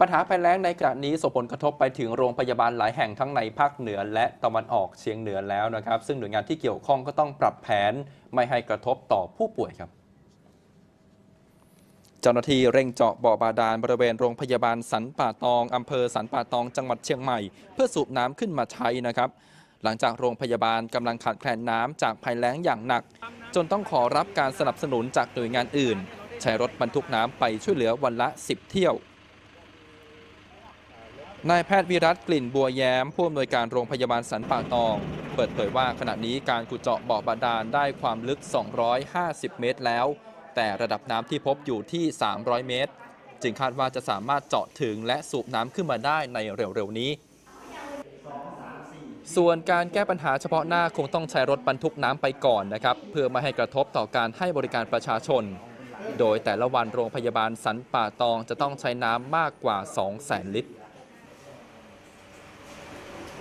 ปัญหาภัยแล้งในขณะนี้ส่งผลกระทบไปถึงโรงพยาบาลหลายแห่งทั้งในภาคเหนือและตะวันออกเฉียงเหนือแล้วนะครับ ซึ่งหน่วยงานที่เกี่ยวข้องก็ต้องปรับแผนไม่ให้กระทบต่อผู้ป่วยครับ เจ้าหน้าที่เร่งเจาะบ่อบาดาลบริเวณโรงพยาบาลสันป่าตองอำเภอสันป่าตองจังหวัดเชียงใหม่ เพื่อสูบน้ำขึ้นมาใช้นะครับหลังจากโรงพยาบาลกำลังขาดแคลนน้ำจากภัยแล้งอย่างหนัก จนต้องขอรับการสนับสนุนจากหน่วยงานอื่น ใช้รถบรรทุกน้ำไปช่วยเหลือวันละ 10 เที่ยว นายแพทย์วิรัตกลิ่นบัวแย้มผู้อำนวยการโรงพยาบาลสันป่าตอง เปิดเผยว่าขณะนี้การขุดเจาะบ่อบาดาลได้ความลึก 250 เมตรแล้ว แต่ระดับน้ำที่พบอยู่ที่ 300 เมตร จึงคาดว่าจะสามารถเจาะถึงและสูบน้ำขึ้นมาได้ในเร็วๆนี้ ส่วนการแก้ปัญหาเฉพาะหน้าคงต้องใช้รถบรรทุกน้ำไปก่อนนะครับ เพื่อไม่ให้กระทบต่อการให้บริการประชาชน โดยแต่ละวันโรงพยาบาลสันป่าตองจะต้องใช้น้ำมากกว่า 200,000 ลิตร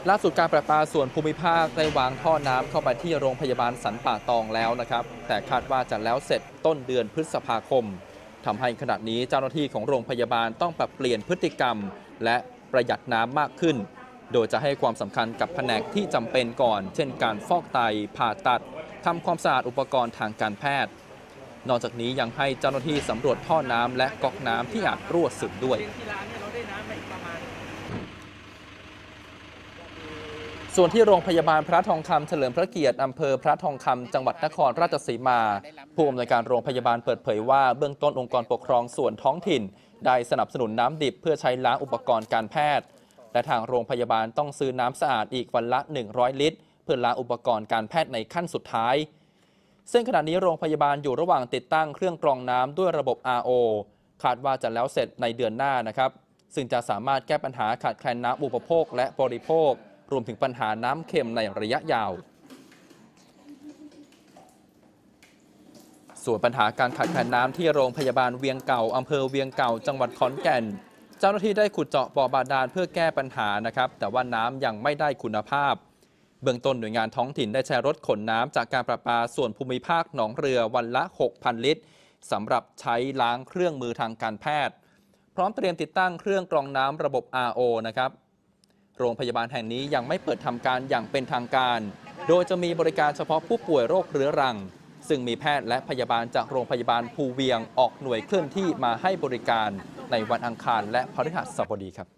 ล่าสุดการประปาส่วนภูมิภาคได้วางท่อน้ำเข้าไปที่โรงพยาบาลสันป่าตองแล้วนะครับ แต่คาดว่าจะแล้วเสร็จต้นเดือนพฤษภาคมทำให้ขณะนี้เจ้าหน้าที่ของโรงพยาบาลต้องปรับเปลี่ยนพฤติกรรม และประหยัดน้ำมากขึ้น โดยจะให้ความสำคัญกับแผนกที่จำเป็นก่อน เช่น การฟอกไตผ่าตัดทำความสะอาดอุปกรณ์ทางการแพทย์ นอกจากนี้ยังให้เจ้าหน้าที่สำรวจท่อน้ำและก๊อกน้ำที่อาจรั่วซึมด้วย ส่วนที่โรงพยาบาลพระทองคำเฉลิมพระเกียรติอำเภอพระทองคำจังหวัดนครราชสีมา ผู้อำนวยการโรงพยาบาลเปิดเผยว่าเบื้องต้นองค์กรปกครองส่วนท้องถิ่น ได้สนับสนุนน้ำดิบเพื่อใช้ล้างอุปกรณ์การแพทย์ และทางโรงพยาบาลต้องซื้อน้ำสะอาดอีกวันละ 100 ลิตร เพื่อล้างอุปกรณ์การแพทย์ในขั้นสุดท้าย ซึ่งขณะนี้โรงพยาบาลอยู่ระหว่างติดตั้งเครื่องกรองน้ำด้วยระบบ RO คาดว่าจะแล้วเสร็จในเดือนหน้านะครับซึ่งจะสามารถแก้ปัญหาขาดแคลนน้ำอุปโภคและบริโภค รวมถึงปัญหาน้ำเค็มในระยะยาว ส่วนปัญหาการขาดแคลนน้ำที่โรงพยาบาลเวียงเก่าอำเภอเวียงเก่า จังหวัดขอนแก่น เจ้าหน้าที่ได้ขุดเจาะบ่อบาดาลเพื่อแก้ปัญหานะครับ แต่ว่าน้ำยังไม่ได้คุณภาพ เบื้องต้นหน่วยงานท้องถิ่นได้ใช้รถขนน้ำจากการประปาส่วนภูมิภาคหนองเรือวันละ 6,000 ลิตรสำหรับใช้ล้างเครื่องมือทางการแพทย์ พร้อมเตรียมติดตั้งเครื่องกรองน้ำระบบ RO นะครับ โรงพยาบาลแห่งนี้ยังไม่เปิดทำการอย่างเป็นทางการ โดยจะมีบริการเฉพาะผู้ป่วยโรคเรื้อรัง ซึ่งมีแพทย์และพยาบาลจากโรงพยาบาลภูเวียงออกหน่วยเคลื่อนที่มาให้บริการในวันอังคารและพฤหัสบดีครับ